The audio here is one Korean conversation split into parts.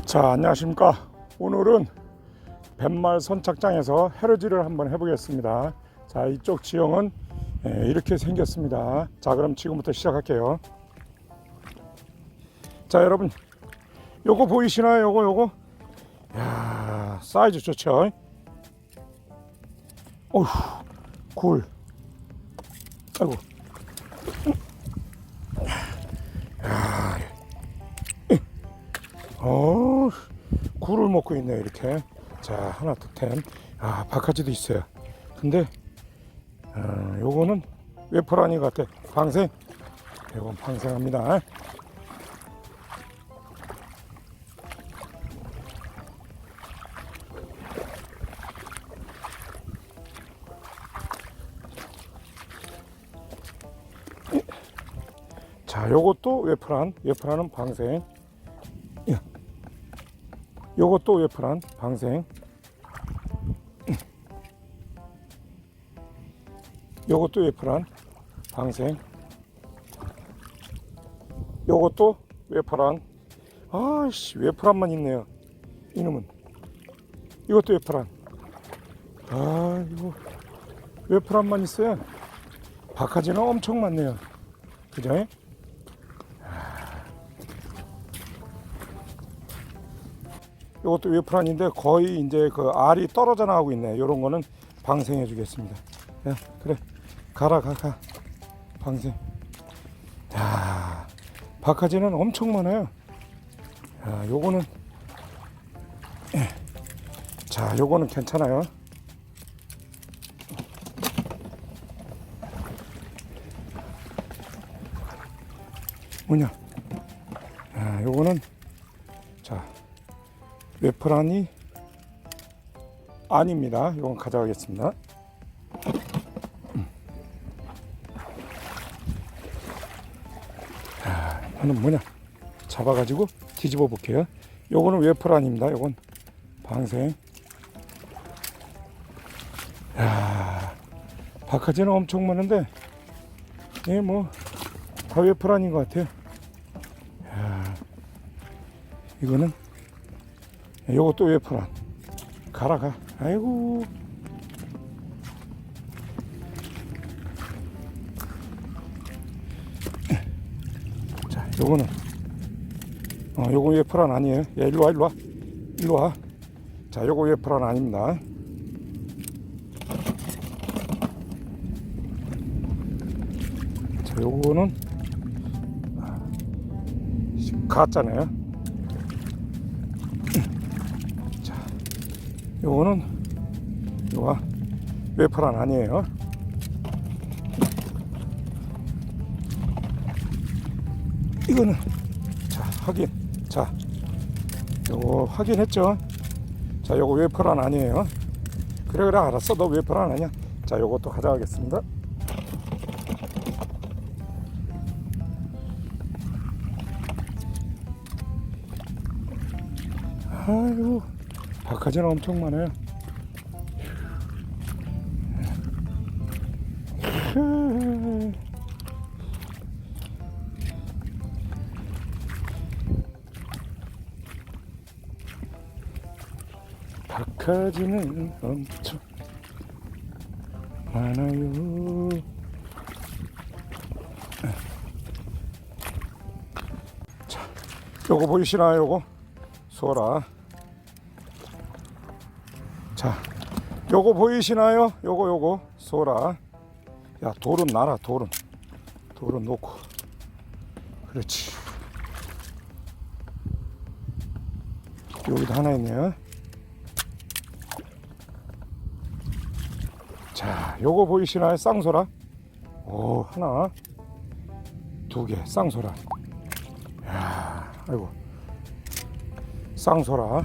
자 안녕하십니까. 오늘은 뱃말 선착장에서 해러지를 한번 해보겠습니다. 자 이쪽 지형은 예, 이렇게 생겼습니다. 자 그럼 지금부터 시작할게요. 자 여러분 요거 보이시나요? 요거 요거? 야 사이즈 좋죠? 어휴 굴. 아이고 먹고 있네 이렇게. 자 하나 득템. 아 바카지도 있어요. 근데 어, 요거는 웨퍼라니 같아. 방생. 이건 방생합니다. 자, 요것도 웨퍼란, 웨퍼라는 방생. 요것도 웨프란 방생. 요것도 웨프란 방생. 요것도 웨프란 아씨 웨프란만 있네요 이놈은. 이것도 웨프란 아 이거 웨프란만 있어요 바카지는 엄청 많네요. 그죠? 이것도 웨프란인데 거의 이제 그 알이 떨어져 나가고 있네. 요런 거는 방생해 주겠습니다. 야, 그래. 가라, 가, 가. 방생. 야, 바카지는 엄청 많아요. 야, 요거는. 예. 자, 요거는 괜찮아요. 뭐냐? 야, 요거는. 자, 웨프란이 아닙니다. 이건 가져가겠습니다. 자, 이거는 뭐냐? 잡아가지고 뒤집어 볼게요. 요거는 웨프란입니다. 요건 방생. 야, 바카지는 엄청 많은데, 예, 뭐, 다 웨프란인 것 같아요. 야, 이거는 요것도 웨프란. 가라 가. 아이고. 자 요거는. 어 요거 웨프란 아니에요. 야 일로 와 일로 와. 일로 와. 자 요거 웨프란 아닙니다. 자 요거는. 가짜네요 요거는 요가 웨퍼란 아니에요. 이거는 자 확인. 자 요거 확인했죠. 자 요거 웨퍼란 아니에요. 그래 그래 알았어 너 웨퍼란 아니야. 자 요것도 가져가겠습니다. 아이고 바카지는 엄청 많아요. 바카지는 엄청 많아요. 자, 요거 보이시나요? 요거 소라. 요거 보이시나요? 요거 요거 소라. 야 돌은 놔라 돌은 돌은 놓고. 그렇지. 여기도 하나 있네요. 자, 요거 보이시나요? 쌍소라. 오 하나, 두 개, 쌍소라. 야, 아이고, 쌍소라.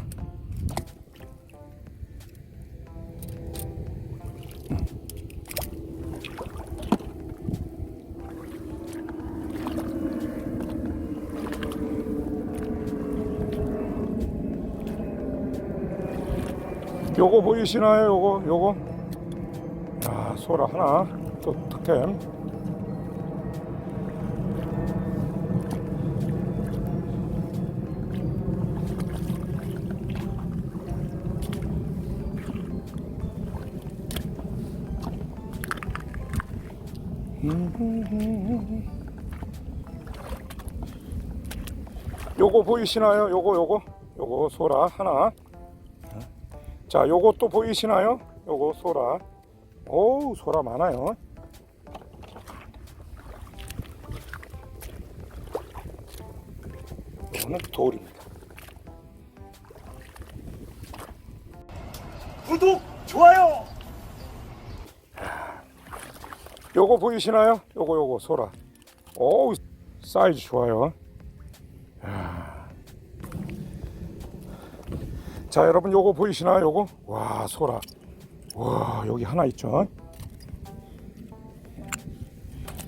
요거 보이시나요? 요거 요거? 아 소라 하나. 또 특템. 요거 보이시나요? 요거 요거? 요거 소라 하나. 자, 또 보이시나요? 요거 소라. 오, 소라 많아요. 요거는 돌입니다. 구독, 좋아요. 요거 보이시나요? 요거 요거 소라. 오, 사이즈 좋아요. 야. 자, 여러분 요거 보이시나요? 요거? 와, 소라. 와, 여기 하나 있죠.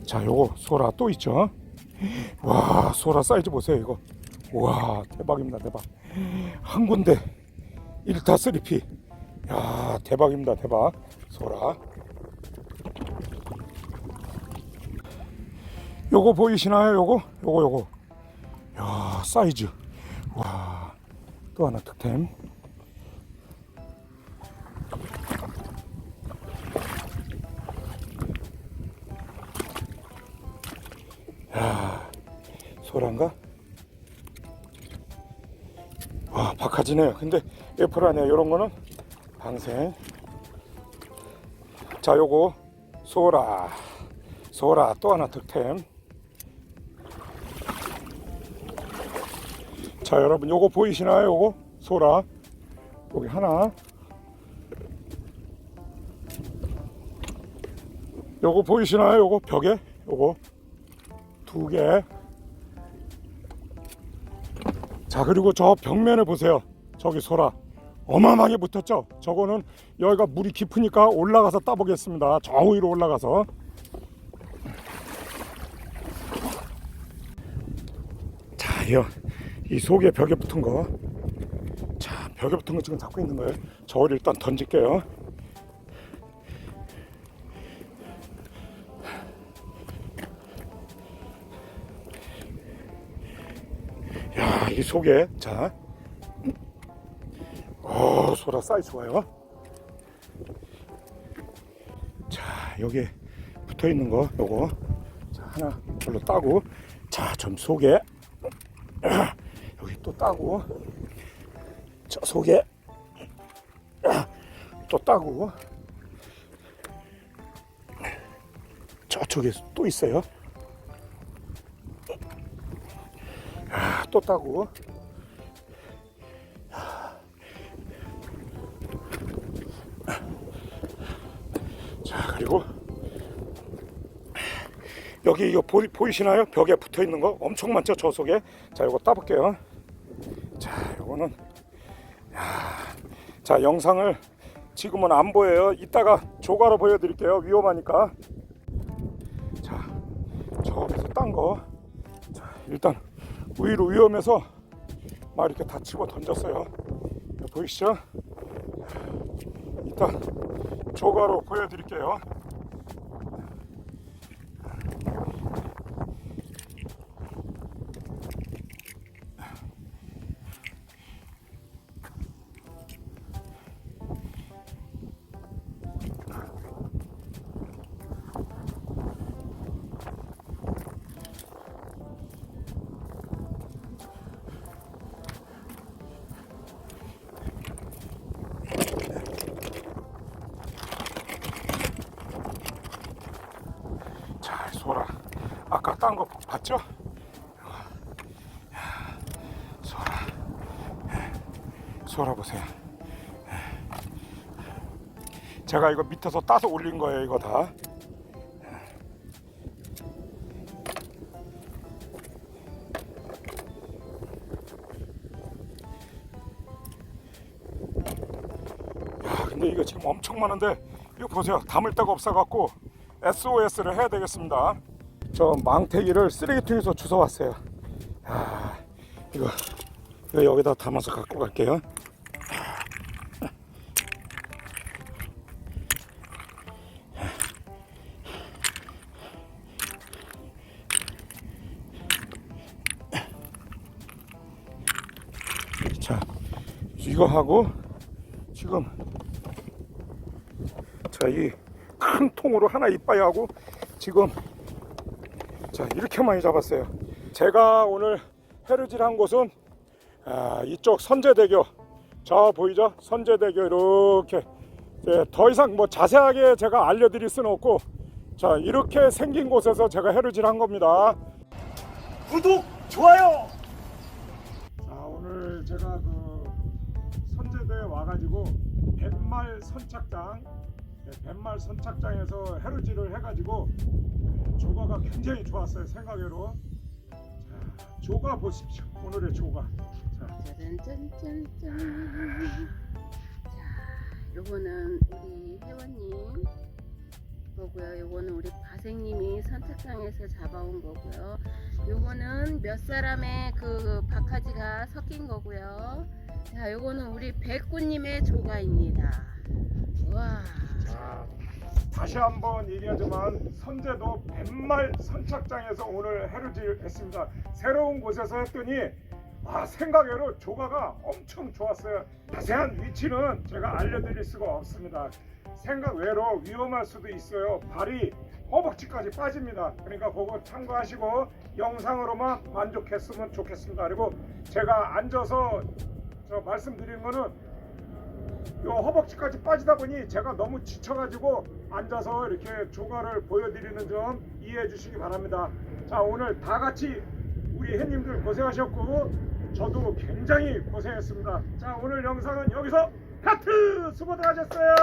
자, 요거 소라 또 있죠. 와, 소라 사이즈 보세요, 이거. 와, 대박입니다, 대박. 한 군데 1타 3피. 야, 대박입니다, 대박. 소라. 요거 보이시나요? 요거? 요거 요거. 야, 사이즈. 와. 또 하나 득템. 소란가? 와, 박하지네요. 근데 애플 아니야. 요런 거는 방생. 자, 요거 소라. 소라 또 하나 득템. 자 여러분 요거 보이시나요 요거 소라 여기 하나 요거 보이시나요 요거 벽에 요거 두개 자 그리고 저 벽면에 보세요 저기 소라 어마어마하게 붙었죠 저거는 여기가 물이 깊으니까 올라가서 따보겠습니다 저 위로 올라가서 자, 여, 이 속에 벽에 붙은 거. 자, 벽에 붙은 거 지금 잡고 있는 거예요. 저를 일단 던질게요. 이 속에, 자. 어, 소라 사이즈 좋아요. 자, 여기 붙어 있는 거, 요거. 자, 하나 별로 따고. 자, 좀 속에. 여기 또 따고 저 속에 또 따고 저쪽에 또 있어요 또 따고. 자 그리고 여기 이거 보, 보이시나요? 벽에 붙어 있는 거? 엄청 많죠 저 속에? 자 이거 따볼게요. 자 요거는 야, 자 영상을 지금은 안 보여요. 이따가 조가로 보여드릴게요. 위험하니까. 자 저기서 딴거. 자, 일단 위로 위험해서 막 이렇게 다 치고 던졌어요 보이시죠? 이따 조가로 보여드릴게요 딴 거 봤죠? 야, 소라. 소라 보세요. 제가 이거 밑에서 따서 올린 거예요, 이거 다. 야, 근데 이거 지금 엄청 많은데 이거 보세요. 담을 데가 없어갖고 SOS를 해야 되겠습니다. 저 망태기를 쓰레기통에서 주워 왔어요. 아, 이거, 이거 여기다 담아서 갖고 갈게요. 자, 이거 하고 지금 자, 이 큰 통으로 하나 이빠이 하고 지금 자 이렇게 많이 잡았어요. 제가 오늘 해루질한 곳은 아, 이쪽 선제대교 저 보이죠? 선제대교 이렇게 예, 더 이상 뭐 자세하게 제가 알려드릴 수는 없고 자 이렇게 생긴 곳에서 제가 해루질한 겁니다. 구독, 좋아요. 자 오늘 제가 그 선제대에 와가지고 뱃말 선착장 네, 뱃말 선착장에서 해루질을 해가지고 네, 조과가 굉장히 좋았어요 생각외로 자 조과 보십시오 오늘의 조과 자. 자, 요거는 우리 회원님 거고요. 요거는 우리 바생님이 선착장에서 잡아온 거고요. 요거는 몇 사람의 그 박하지가 섞인 거고요. 자, 요거는 우리 백구님의 조가입니다. 와. 자, 다시 한번 얘기하지만 선제도 뱃말 선착장에서 오늘 해루질 했습니다. 새로운 곳에서 했더니 아, 생각외로 조가가 엄청 좋았어요. 자세한 위치는 제가 알려드릴 수가 없습니다. 생각외로 위험할 수도 있어요. 발이 허벅지까지 빠집니다. 그러니까 그거 참고하시고 영상으로만 만족했으면 좋겠습니다. 그리고 제가 앉아서 저 말씀드린 거는 요 허벅지까지 빠지다 보니 제가 너무 지쳐가지고 앉아서 이렇게 조가를 보여드리는 점 이해해 주시기 바랍니다. 자 오늘 다 같이 우리 해님들 고생하셨고 저도 굉장히 고생했습니다. 자 오늘 영상은 여기서 카트 수고들 하셨어요.